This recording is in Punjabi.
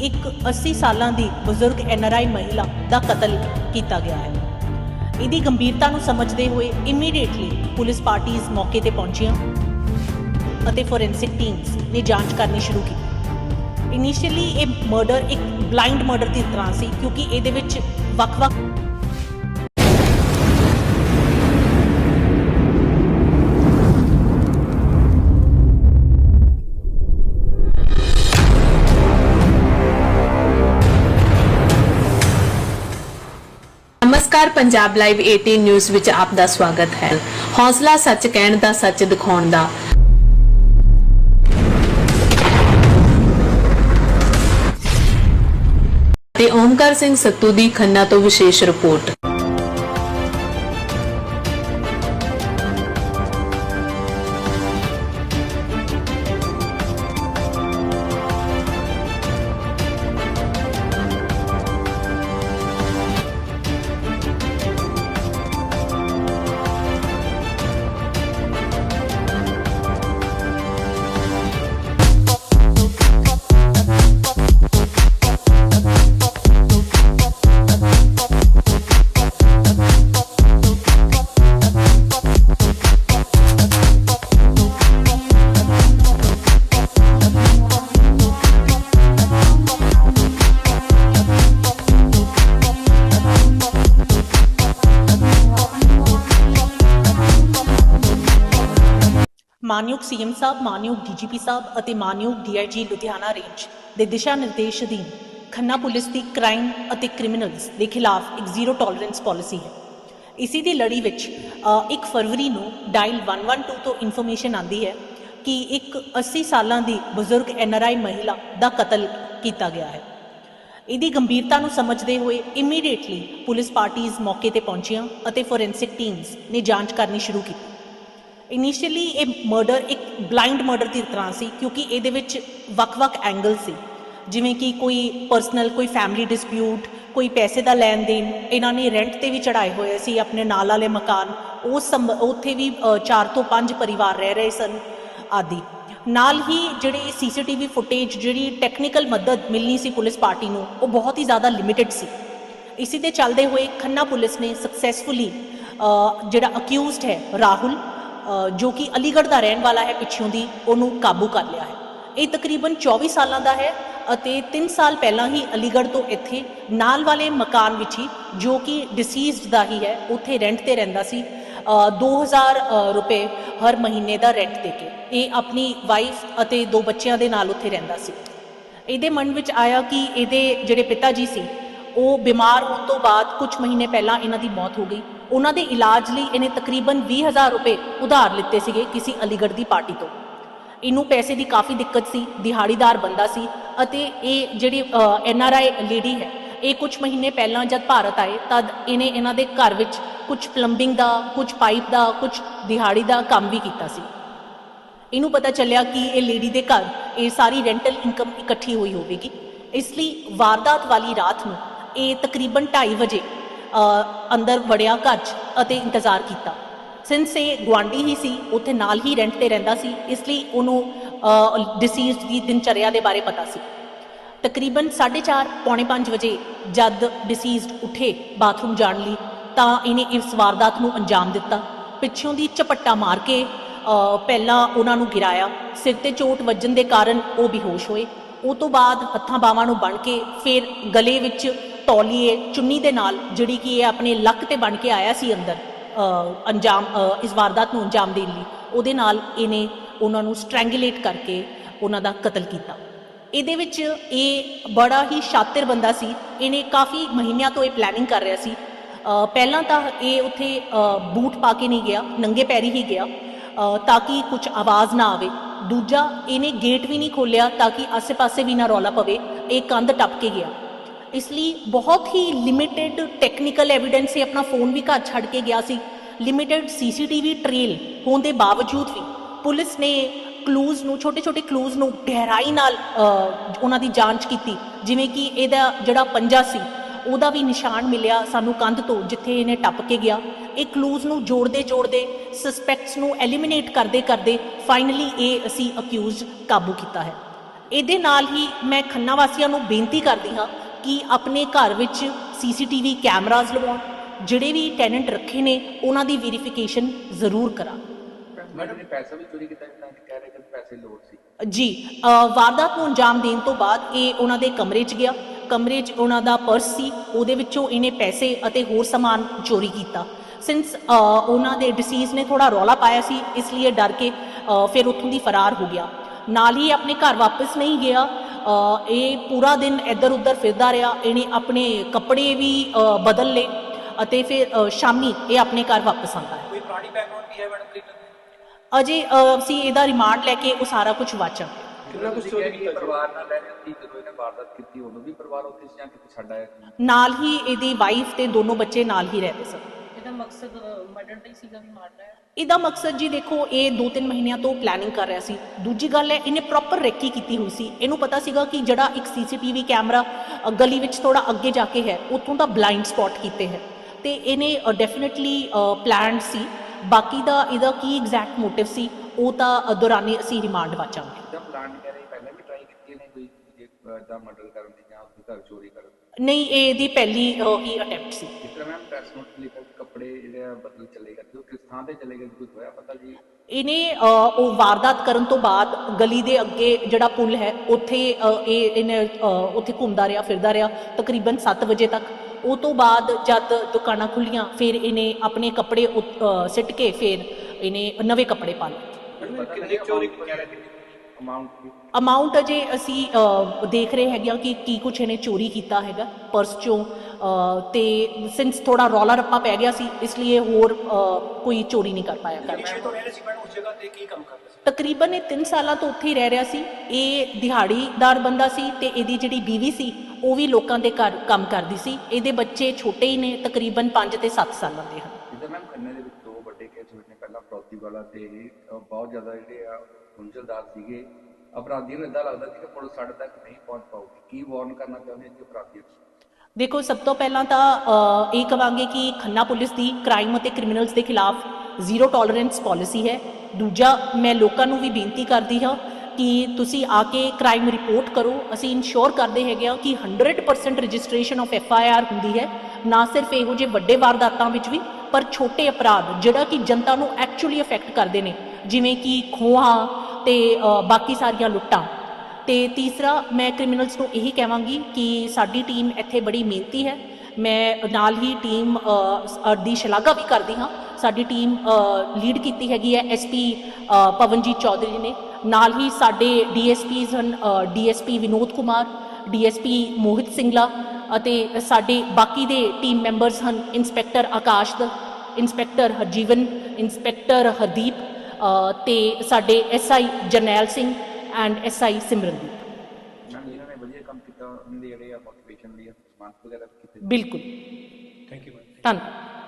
ਇੱਕ 80 ਸਾਲਾਂ ਦੀ ਬਜ਼ੁਰਗ ਐਨਆਰਆਈ ਮਹਿਲਾ ਦਾ ਕਤਲ ਕੀਤਾ ਗਿਆ ਹੈ। ਇਹਦੀ ਗੰਭੀਰਤਾ ਨੂੰ ਸਮਝਦੇ ਹੋਏ ਇਮੀਡੀਏਟਲੀ ਪੁਲਿਸ ਪਾਰਟੀਆਂ ਮੌਕੇ ਤੇ ਪਹੁੰਚੀਆਂ ਅਤੇ ਫੋਰੈਂਸਿਕ ਟੀਮਸ ਨੇ ਜਾਂਚ ਕਰਨੀ ਸ਼ੁਰੂ ਕੀਤੀ। ਇਨੀਸ਼ੀਅਲੀ ਇਹ ਮਰਡਰ ਇੱਕ ਬਲਾਈਂਡ ਮਰਡਰ ਦੀ ਤਰ੍ਹਾਂ ਸੀ, ਕਿਉਂਕਿ ਇਹਦੇ ਵਿੱਚ ਵੱਖ-ਵੱਖ ਨਮਸਕਾਰ, ਪੰਜਾਬ ਲਾਈਵ 18 ਨਿਊਜ਼ ਵਿੱਚ ਆਪ ਦਾ ਸਵਾਗਤ ਹੈ। ਹੌਸਲਾ ਸੱਚ ਕਹਿਣ ਦਾ, ਸੱਚ ਦਿਖਾਉਣ ਦਾ। ਤੇ ਓਮਕਾਰ ਸਿੰਘ ਸੱਤੂ ਦੀ ਖੰਨਾ ਤੋਂ ਵਿਸ਼ੇਸ਼ ਰਿਪੋਰਟ। ਮਾਨਯੋਗ ਸੀਐਮ ਸਾਹਿਬ ਮਾਨਯੋਗ ਡੀਜੀਪੀ ਸਾਹਿਬ ਅਤੇ ਮਾਨਯੋਗ ਡੀਆਈਜੀ ਲੁਧਿਆਣਾ ਰੇਂਜ ਦੇ ਦਿਸ਼ਾ ਨਿਰਦੇਸ਼ ਅਧੀਨ ਖੰਨਾ ਪੁਲਿਸ ਦੀ ਕ੍ਰਾਈਮ ਅਤੇ ਕ੍ਰਿਮੀਨਲਸ ਦੇ ਖਿਲਾਫ ਇੱਕ ਜ਼ੀਰੋ ਟੋਲਰੈਂਸ ਪਾਲਿਸੀ ਹੈ। ਇਸੇ ਦੀ ਲੜੀ ਵਿੱਚ ਅ, 1 ਫਰਵਰੀ ਨੂੰ ਡਾਇਲ 112 ਤੋਂ ਇਨਫੋਰਮੇਸ਼ਨ ਆਂਦੀ ਹੈ ਕਿ ਇੱਕ 80 ਸਾਲਾਂ ਦੀ ਬਜ਼ੁਰਗ ਐਨਆਰਆਈ ਮਹਿਲਾ ਦਾ ਕਤਲ ਕੀਤਾ ਗਿਆ ਹੈ। ਇਹਦੀ ਗੰਭੀਰਤਾ ਨੂੰ ਸਮਝਦੇ ਹੋਏ ਇਮੀਡੀਏਟਲੀ ਪੁਲਿਸ ਪਾਰਟੀਆਂ ਮੌਕੇ ਤੇ ਪਹੁੰਚੀਆਂ ਅਤੇ ਫੋਰੈਂਸਿਕ ਟੀਮਸ ਨੇ ਜਾਂਚ ਕਰਨੀ ਸ਼ੁਰੂ ਕੀਤੀ। ਇਨੀਸ਼ੀਅਲੀ ਇਹ ਮਰਡਰ ਇੱਕ ਬਲਾਈਂਡ ਮਰਡਰ ਦੀ ਤਰ੍ਹਾਂ ਸੀ, ਕਿਉਂਕਿ ਇਹਦੇ ਵਿੱਚ ਵੱਖ-ਵੱਖ ਐਂਗਲ ਸੀ। ਜਿਵੇਂ ਕਿ ਕੋਈ ਪਰਸਨਲ ਕੋਈ ਫੈਮਿਲੀ ਡਿਸਪਿਊਟ ਕੋਈ ਪੈਸੇ ਦਾ ਲੈਣ ਦੇਣ ਇਹਨਾਂ ਨੇ ਰੈਂਟ ਤੇ ਵੀ ਚੜਾਏ ਹੋਏ ਸੀ, ਆਪਣੇ ਨਾਲ ਵਾਲੇ ਮਕਾਨ ਉਸ ਸੰਬ- ਉੱਥੇ ਵੀ 4 ਤੋਂ 5 ਪਰਿਵਾਰ ਰਹਿ ਰਹੇ ਸਨ, ਆਦਿ। ਨਾਲ ਹੀ ਜਿਹੜੀ ਸੀਸੀਟੀਵੀ ਫੁਟੇਜ ਜਿਹੜੀ ਟੈਕਨੀਕਲ ਮਦਦ ਮਿਲਣੀ ਸੀ ਪੁਲਿਸ ਪਾਰਟੀ ਨੂੰ, ਉਹ ਬਹੁਤ ਹੀ ਜ਼ਿਆਦਾ ਲਿਮਿਟਿਡ ਸੀ। ਇਸੇ ਦੇ ਚੱਲਦੇ ਹੋਏ ਖੰਨਾ ਪੁਲਿਸ ਨੇ ਸਕਸੈਸਫੁਲੀ ਜਿਹੜਾ ਅਕਿਊਜ਼ਡ ਹੈ, ਰਾਹੁਲ ਜੋ ਕਿ ਅਲੀਗੜ੍ਹ ਦਾ ਰਹਿਣ ਵਾਲਾ ਹੈ ਪਿੱਛੋਂ ਦੀ ਉਹਨੂੰ ਕਾਬੂ ਕਰ ਲਿਆ ਹੈ। ਇਹ ਤਕਰੀਬਨ 24 ਸਾਲਾਂ ਦਾ ਹੈ ਅਤੇ 3 ਸਾਲ ਪਹਿਲਾਂ ਹੀ ਅਲੀਗੜ੍ਹ ਤੋਂ ਇੱਥੇ ਨਾਲ ਵਾਲੇ ਮਕਾਨ ਵਿੱਚ ਹੀ ਜੋ ਕਿ ਡਿਸੀਜ਼ਡ ਦਾ ਹੀ ਹੈ ਉੱਥੇ ਰੈਂਟ ਤੇ ਰਹਿੰਦਾ ਸੀ ਅ, 2000 ਰੁਪਏ ਹਰ ਮਹੀਨੇ ਦਾ ਰੈਂਟ ਦੇ ਕੇ। ਇਹ ਆਪਣੀ ਵਾਈਫ ਅਤੇ ਦੋ ਬੱਚਿਆਂ ਦੇ ਨਾਲ ਉੱਥੇ ਰਹਿੰਦਾ ਸੀ। ਇਹਦੇ ਮਨ ਵਿੱਚ ਆਇਆ ਕਿ ਇਹਦੇ ਜਿਹੜੇ ਪਿਤਾ ਜੀ ਸੀ ਉਹ ਬਿਮਾਰ ਹੋਣ ਤੋਂ ਬਾਅਦ ਕੁਝ ਮਹੀਨੇ ਪਹਿਲਾਂ ਇਹਨਾਂ ਦੀ ਮੌਤ ਹੋ ਗਈ। ਉਹਨਾਂ ਦੇ ਇਲਾਜ ਲਈ ਇਹਨੇ ਤਕਰੀਬਨ 20000 ਰੁਪਏ ਉਧਾਰ ਲਿੱਤੇ ਸੀਗੇ ਕਿਸੇ ਅਲੀਗੜ੍ਹ ਦੀ ਪਾਰਟੀ ਤੋਂ। ਇਹਨੂੰ ਪੈਸੇ ਦੀ ਕਾਫੀ ਦਿੱਕਤ ਸੀ, ਦਿਹਾੜੀਦਾਰ ਬੰਦਾ ਸੀ ਅਤੇ ਇਹ ਜਿਹੜੀ ਐਨ ਆਰ ਆਈ ਲੇਡੀ ਹੈ, ਇਹ ਕੁਝ ਮਹੀਨੇ ਪਹਿਲਾਂ ਜਦ ਭਾਰਤ ਆਏ ਤਦ ਇਹਨੇ ਇਹਨਾਂ ਦੇ ਘਰ ਵਿੱਚ ਕੁਝ ਪਲੰਬਿੰਗ ਦਾ ਕੁਝ ਪਾਈਪ ਦਾ ਕੁਝ ਦਿਹਾੜੀ ਦਾ ਕੰਮ ਵੀ ਕੀਤਾ ਸੀ। ਇਹਨੂੰ ਪਤਾ ਚੱਲਿਆ ਕਿ ਇਹ ਲੇਡੀ ਦੇ ਘਰ ਇਹ ਸਾਰੀ ਰੈਂਟਲ ਇਨਕਮ ਇਕੱਠੀ ਹੋਈ ਹੋਵੇਗੀ। ਇਸ ਲਈ ਵਾਰਦਾਤ ਵਾਲੀ ਰਾਤ ਨੂੰ ਇਹ ਤਕਰੀਬਨ 2:30 ਵਜੇ ਅੰਦਰ ਵੜਿਆ ਘਰ 'ਚ ਅਤੇ ਇੰਤਜ਼ਾਰ ਕੀਤਾ। ਸਿੰਸ ਇਹ ਗੁਆਂਢੀ ਹੀ ਸੀ, ਉੱਥੇ ਨਾਲ ਹੀ ਰੈਂਟ ਤੇ ਰਹਿੰਦਾ ਸੀ, ਇਸ ਲਈ ਉਹਨੂੰ ਡਿਸੀਜ਼ਡ ਦੀ ਦਿਨਚਰਿਆ ਦੇ ਬਾਰੇ ਪਤਾ ਸੀ। ਤਕਰੀਬਨ 4:30 ਪੌਣੇ 5 ਵਜੇ ਜਦ ਡਿਸੀਜ਼ਡ ਉੱਠੇ ਬਾਥਰੂਮ ਜਾਣ ਲਈ, ਤਾਂ ਇਹਨੇ ਇਸ ਵਾਰਦਾਤ ਨੂੰ ਅੰਜਾਮ ਦਿੱਤਾ। ਪਿੱਛੋਂ ਦੀ ਝਪੱਟਾ ਮਾਰ ਕੇ ਪਹਿਲਾਂ ਉਹਨਾਂ ਨੂੰ ਗਿਰਾਇਆ। ਸਿਰ ਤੇ ਚੋਟ ਵੱਜਣ ਦੇ ਕਾਰਨ ਉਹ ਬੇਹੋਸ਼ ਹੋਏ। ਉਹ ਤੋਂ ਬਾਅਦ ਹੱਥਾਂ ਬਾਹਾਂ ਨੂੰ ਬਣ ਕੇ ਫਿਰ ਗਲੇ ਵਿੱਚ ਤੌਲੀਏ ਚੁੰਨੀ ਦੇ ਨਾਲ, ਜਿਹੜੀ ਕਿ ਇਹ ਆਪਣੇ ਲੱਕ ਤੇ ਬਣ ਕੇ ਆਇਆ ਸੀ ਅੰਦਰ ਅੰਜਾਮ ਇਸ ਵਾਰਦਾਤ ਨੂੰ ਅੰਜਾਮ ਦੇਣ ਲਈ, ਉਹਦੇ ਨਾਲ ਇਹਨੇ ਉਹਨਾਂ ਨੂੰ ਸਟ੍ਰੈਂਗੂਲੇਟ ਕਰਕੇ ਉਹਨਾਂ ਦਾ ਕਤਲ ਕੀਤਾ। ਇਹਦੇ ਵਿੱਚ ਇਹ ਬੜਾ ਹੀ ਸ਼ਾਤਿਰ ਬੰਦਾ ਸੀ, ਇਹਨੇ ਕਾਫੀ ਮਹੀਨਿਆਂ ਤੋਂ ਇਹ ਪਲੈਨਿੰਗ ਕਰ ਰਿਹਾ ਸੀ। ਪਹਿਲਾਂ ਤਾਂ ਇਹ ਉੱਥੇ ਬੂਟ ਪਾ ਕੇ ਨਹੀਂ ਗਿਆ, ਨੰਗੇ ਪੈਰੀ ਹੀ ਗਿਆ ਤਾਂ ਕਿ ਕੁਝ ਆਵਾਜ਼ ਨਾ ਆਵੇ। ਦੂਜਾ, ਇਹਨੇ ਗੇਟ ਵੀ ਨਹੀਂ ਖੋਲਿਆ ਤਾਂ ਕਿ ਆਸੇ-ਪਾਸੇ ਵੀ ਨਾ ਰੌਲਾ ਪਵੇ, ਇਹ ਕੰਧ ਟੱਪ ਕੇ ਗਿਆ। ਇਸ ਲਈ ਬਹੁਤ ਹੀ ਲਿਮਿਟਿਡ ਟੈਕਨੀਕਲ ਐਵੀਡੈਂਸ ਇਹ ਆਪਣਾ ਫੋਨ ਵੀ ਘਰ ਛੱਡ ਕੇ ਗਿਆ ਸੀ। ਲਿਮਿਟਿਡ ਸੀਸੀਟੀਵੀ ਟ੍ਰੇਲ ਹੋਣ ਦੇ ਬਾਵਜੂਦ ਵੀ ਪੁਲਿਸ ਨੇ ਕਲੂਜ਼ ਨੂੰ, ਛੋਟੇ-ਛੋਟੇ ਕਲੂਜ਼ ਨੂੰ ਗਹਿਰਾਈ ਨਾਲ ਉਹਨਾਂ ਦੀ ਜਾਂਚ ਕੀਤੀ। ਜਿਵੇਂ ਕਿ ਇਹਦਾ ਜਿਹੜਾ ਪੰਜਾ ਸੀ, ਉਹਦਾ ਵੀ ਨਿਸ਼ਾਨ ਮਿਲਿਆ ਸਾਨੂੰ ਕੰਧ ਤੋਂ, ਜਿੱਥੇ ਇਹਨੇ ਟੱਪ ਕੇ ਗਿਆ। ਇਹ ਕਲੂਜ਼ ਨੂੰ ਜੋੜਦੇ ਜੋੜਦੇ ਸਸਪੈਕਟਸ ਨੂੰ ਐਲੀਮੀਨੇਟ ਕਰਦੇ ਕਰਦੇ ਫਾਈਨਲੀ ਇਹ ਅਸੀਂ ਅਕਿਊਜ਼ਡ ਕਾਬੂ ਕੀਤਾ ਹੈ। ਇਹਦੇ ਨਾਲ ਹੀ ਮੈਂ ਖੰਨਾ ਵਾਸੀਆਂ ਨੂੰ ਬੇਨਤੀ ਕਰਦੀ ਹਾਂ ਕਿ ਆਪਣੇ ਘਰ ਵਿੱਚ ਸੀਸੀਟੀਵੀ ਕੈਮਰਾਜ਼ ਲਵਾਉਣ ਜਿਹੜੇ ਵੀ ਟੈਨੈਂਟ ਰੱਖੇ ਨੇ ਉਹਨਾਂ ਦੀ ਵੈਰੀਫਿਕੇਸ਼ਨ ਜ਼ਰੂਰ ਕਰਾਂ। ਮੈਡਮ ਨੇ ਪੈਸਾ ਵੀ ਚੋਰੀ ਕੀਤਾ ਜਿੱਦਾਂ ਕਿ ਕਹਿ ਰਹੇ ਕਿ ਪੈਸੇ ਲੋੜ ਸੀ। ਜੀ ਵਾਰਦਾਤ ਨੂੰ ਅੰਜਾਮ ਦੇਣ ਤੋਂ ਬਾਅਦ ਇਹ ਉਹਨਾਂ ਦੇ ਕਮਰੇ 'ਚ ਗਿਆ। ਕਮਰੇ 'ਚ ਉਹਨਾਂ ਦਾ ਪਰਸ ਸੀ ਉਹਦੇ ਵਿੱਚੋਂ ਇਹਨੇ ਪੈਸੇ ਅਤੇ ਹੋਰ ਸਮਾਨ ਚੋਰੀ ਕੀਤਾ। ਸਿੰਸ ਉਹਨਾਂ ਦੇ ਡਿਸੀਜ਼ ਨੇ ਥੋੜਾ ਰੌਲਾ ਪਾਇਆ ਸੀ ਇਸ ਲਈ ਡਰ ਕੇ ਫਿਰ ਉੱਥੋਂ ਦੀ ਫਰਾਰ ਹੋ ਗਿਆ। ਨਾਲ ਹੀ ਆਪਣੇ ਘਰ ਵਾਪਸ ਨਹੀਂ ਗਿਆ। ਇਹ ਪੂਰਾ ਦਿਨ ਇੱਧਰ ਉੱਧਰ ਫਿਰਦਾ ਰਿਹਾ ਇਹਨੇ ਆਪਣੇ ਕੱਪੜੇ ਵੀ ਬਦਲ ਲਏ ਅਤੇ ਫਿਰ ਸ਼ਾਮੀ ਇਹ ਆਪਣੇ ਘਰ ਵਾਪਸ ਆਉਂਦਾ ਹੈ। ਕੋਈ ਪੁਰਾਣੀ ਬੈਕਗ੍ਰਾਉਂਡ ਵੀ ਹੈ ਮੈਡਮ ਕ੍ਰਿਕਟ ਅਜੇ ਅ, ਅਸੀਂ ਇਹਦਾ ਰਿਮਾਂਡ ਲੈ ਕੇ ਉਹ ਸਾਰਾ ਕੁਝ ਵਾਚਾਂਗੇ ਕਿੰਨਾ ਕੁ ਚੋਰੀ ਕੀਤਾ ਪਰਿਵਾਰ ਨਾਲ ਰਹਿ ਰਹੇ ਸੀ ਜਦੋਂ ਇਹਨੇ ਵਾਰਦਾਤ ਕੀਤੀ ਉਦੋਂ ਵੀ ਪਰਿਵਾਰ ਉੱਥੇ ਸੀ ਜਾਂ ਕਿਤੇ ਛੱਡ ਆਇਆ ਸੀ? ਨਾਲ ਹੀ ਇਹਦੀ ਵਾਈਫ ਤੇ ਦੋਨੋਂ ਬੱਚੇ ਨਾਲ ਹੀ ਰਹਿੰਦੇ ਸਨ। ਇਹਦਾ ਮਕਸਦ ਮਰਡਰ ਦਾ ਹੀ ਸੀਗਾ ਵੀ ਮਾਰਨਾ ਹੈ। ਇਹਦਾ ਮਕਸਦ ਜੀ ਦੇਖੋ ਇਹ 2-3 ਮਹੀਨਿਆਂ ਤੋਂ ਪਲੈਨਿੰਗ ਕਰ ਰਿਹਾ ਸੀ। ਦੂਜੀ ਗੱਲ ਹੈ ਇਹਨੇ ਪ੍ਰੋਪਰ ਰੈਕੀ ਕੀਤੀ ਹੋਈ ਸੀ। ਇਹਨੂੰ ਪਤਾ ਸੀਗਾ ਕਿ ਜਿਹੜਾ ਇੱਕ ਸੀਸੀਟੀਵੀ ਕੈਮਰਾ ਗਲੀ ਵਿੱਚ ਥੋੜਾ ਅੱਗੇ ਜਾ ਕੇ ਹੈ ਉੱਥੋਂ ਦਾ ਬਲਾਈਂਡ ਸਪੌਟ ਕੀਤੇ ਹੈ। ਤੇ ਇਹਨੇ ਡੈਫੀਨਿਟਲੀ ਪਲਾਨਡ ਸੀ। ਬਾਕੀ ਦਾ ਇਹਦਾ ਕੀ ਐਗਜ਼ੈਕਟ ਮੋਟਿਵ ਸੀ ਉਹ ਤਾਂ ਦੌਰਾਨੇ ਅਸੀਂ ਰਿਮਾਂਡ ਵਾਚਾਂਗੇ। ਜਿੱਦਾਂ ਪਲਾਨ ਕਹਿ ਰਹੇ? ਪਹਿਲਾਂ ਵੀ ਟਰਾਈ ਕੀਤੀ ਇਹਨੇ ਕੋਈ ਇਦਾਂ ਮਰਡਰ ਕਰਨ ਦੀ ਜਾਂ ਉਸਦੇ ਘਰ ਚੋਰੀ ਕਰਨ ਦੀ? ਨਹੀਂ ਇਹ ਇਹਦੀ ਪਹਿਲੀ ਅ, ਹੀ ਅਟੈਂਪਟ ਸੀ। ਜਿਸ ਤਰ੍ਹਾਂ ਮੈਮ ਪ੍ਰੈਸ ਨੋਟ ਲਿਖਿਆ ਕੱਪੜੇ ਜਿਹੜੇ ਆ ਬਦਲ ਚਲੇ ਗਏ ਜੋ ਕਿਸ ਥਾਂ ਤੇ ਚਲੇ ਗਏ ਕੁਝ ਹੋਇਆ ਪਤਾ ਜੀ? ਇਹਨੇ ਉਹ ਵਾਰਦਾਤ ਕਰਨ ਤੋਂ ਬਾਅਦ ਗਲੀ ਦੇ ਅੱਗੇ ਜਿਹੜਾ ਪੁਲ ਹੈ ਉੱਥੇ ਇਹ ਇਹਨੇ ਉੱਥੇ ਘੁੰਮਦਾ ਰਿਹਾ ਫਿਰਦਾ ਰਿਹਾ ਤਕਰੀਬਨ 7 ਵਜੇ ਤੱਕ। ਉਹ ਤੋਂ ਬਾਅਦ ਜਦ ਦੁਕਾਨਾਂ ਖੁੱਲੀਆਂ ਫਿਰ ਇਹਨੇ ਆਪਣੇ ਕੱਪੜੇ ਸਿੱਟ ਕੇ ਫਿਰ ਇਹਨੇ ਨਵੇਂ ਕੱਪੜੇ ਪਾ ਲਏ। ਕਿੰਨੀ ਚੋਰੀ ਕਹਿ ਰਹੇ ਅਮਾਉਂਟ ਵੀ। ਅਮਾਉਂਟ ਅਜੇ ਅਸੀਂ ਦੇਖ ਰਹੇ ਹੈਗੇ ਹਾਂ ਕਿ ਕੀ ਕੁਛ ਇਹਨੇ ਚੋਰੀ ਕੀਤਾ ਹੈਗਾ ਪਰਸ ਚੋਂ। ਤੇ ਸਿੰਸ ਥੋੜਾ ਰੌਲਾ ਰੱਪਾ ਪੈ ਗਿਆ ਸੀ ਇਸ ਲਈ ਇਹ ਹੋਰ ਕੋਈ ਚੋਰੀ ਨਹੀਂ ਕਰ ਪਾਇਆ ਕਰ ਰਿਸ਼ਤੇ ਤੋਂ ਰਹਿ ਸੀ ਮੈਡਮ ਉਸ ਜਗ੍ਹਾ ਤੇ ਕੀ ਕੰਮ ਕਰਦਾ ਸੀ? ਤਕਰੀਬਨ ਇਹ 3 ਸਾਲਾਂ ਤੋਂ ਉੱਥੇ ਹੀ ਰਹਿ ਰਿਹਾ ਸੀ। ਇਹ ਦਿਹਾੜੀਦਾਰ ਬੰਦਾ ਸੀ ਤੇ ਇਹਦੀ ਜਿਹੜੀ ਬੀਵੀ ਸੀ ਉਹ ਵੀ ਲੋਕਾਂ ਦੇ ਘਰ ਕੰਮ ਕਰਦੀ ਸੀ। ਇਹਦੇ ਬੱਚੇ ਛੋਟੇ ਹੀ ਨੇ ਤਕਰੀਬਨ 5 ਤੇ 7 ਸਾਲਾਂ ਦੇ ਹਨ ਜਿੱਦਾਂ ਮੈਮ ਖੰਨੇ ਦੇ ਵਿੱਚ ਦੋ ਵੱਡੇ ਕੇਸ ਹੋਏ ਨੇ ਪਹਿਲਾਂ ਫਰੌਤੀ ਵਾਲਾ ਤੇ ਬਹੁਤ ਜ਼ਿਆਦਾ ਜਿਹੜੇ ਆ, ਗੁੰਝਲਦਾਰ ਸੀਗੇ। ਅਪਰਾਧੀਆਂ ਨੂੰ ਇਦਾਂ ਲੱਗਦਾ ਸੀ ਕਿ ਪੁਲਿਸ ਸਾਡੇ ਤੱਕ ਨਹੀਂ ਪਹੁੰਚ ਪਾਊਗੀ। ਕੀ ਵਾਰਨ ਕਰਨਾ ਚਾਹੁੰਦੇ ਜੀ ਅਪਰਾਧੀਆਂ ਨੂੰ? ਦੇਖੋ, ਸਭ ਤੋਂ ਪਹਿਲਾਂ ਤਾਂ ਇਹ ਕਵਾਂਗੇ ਕਿ ਖੰਨਾ ਪੁਲਿਸ ਦੀ ਕ੍ਰਾਈਮ ਅਤੇ ਕ੍ਰਿਮੀਨਲਸ ਦੇ ਖਿਲਾਫ ਜ਼ੀਰੋ ਟੋਲਰੈਂਸ ਪਾਲਿਸੀ ਹੈ। ਦੂਜਾ, ਮੈਂ ਲੋਕਾਂ ਨੂੰ ਵੀ ਬੇਨਤੀ ਕਰਦੀ ਹਾਂ ਕਿ ਤੁਸੀਂ ਆ ਕੇ ਕ੍ਰਾਈਮ ਰਿਪੋਰਟ ਕਰੋ। ਅਸੀਂ ਇਨਸ਼ੋਰ ਕਰਦੇ ਹੈਗੇ ਹਾਂ ਕਿ 100% registration of F I R ਹੁੰਦੀ ਹੈ। ਨਾ ਸਿਰਫ ਇਹੋ ਜਿਹੇ ਵੱਡੇ ਵਾਰਦਾਤਾਂ ਵਿੱਚ ਵੀ ਪਰ ਛੋਟੇ ਅਪਰਾਧ ਜਿਹੜਾ ਕਿ ਜਨਤਾ ਨੂੰ ਐਕਚੁਅਲੀ ਅਫੈਕਟ ਕਰਦੇ ਨੇ, ਜਿਵੇਂ ਕਿ ਖੋਹਾਂ ਤੇ ਬਾਕੀ ਸਾਰੀਆਂ ਲੁੱਟਾਂ। ਤੇ ਤੀਸਰਾ, ਮੈਂ ਕ੍ਰਿਮੀਨਲਸ ਨੂੰ ਇਹੀ ਕਹਾਂਗੀ ਕਿ ਸਾਡੀ ਟੀਮ ਇੱਥੇ ਬੜੀ ਮਿਹਨਤੀ ਹੈ। ਮੈਂ ਨਾਲ ਹੀ ਟੀਮ ਦੀ ਸ਼ਲਾਘਾ ਵੀ ਕਰਦੀ ਹਾਂ। ਸਾਡੀ ਟੀਮ ਲੀਡ ਕੀਤੀ ਹੈਗੀ ਹੈ ਐਸਪੀ ਪਵਨਜੀਤ ਚੌਧਰੀ ਨੇ। ਨਾਲ ਹੀ ਸਾਡੇ ਡੀਐਸਪੀਜ਼ ਹਨ ਡੀਐਸਪੀ ਵਿਨੋਦ ਕੁਮਾਰ ਡੀਐਸਪੀ ਮੋਹਿਤ ਸਿੰਗਲਾ ਅਤੇ ਸਾਡੇ ਬਾਕੀ ਦੇ ਟੀਮ ਮੈਂਬਰਸ ਹਨ inspector Akash Dutt inspector Harjeevan inspector Hardeep ਤੇ ਸਾਡੇ SI Jarnail Singh and SI Simrandeep. Ma'am ਇਹਨਾਂ ਨੇ ਵਧੀਆ ਕੰਮ ਕੀਤਾ ਉਹਨਾਂ ਦੇ ਜਿਹੜੇ ਆ ਮੋਟੀਵੇਸ਼ਨ ਲਈ ਸਮਾਨ ਵਗੈਰਾ ਕੀਤੇ। ਬਿਲਕੁਲ। ਥੈਂਕ ਯੂ ਮੈਮ ਧੰਨਵਾਦ।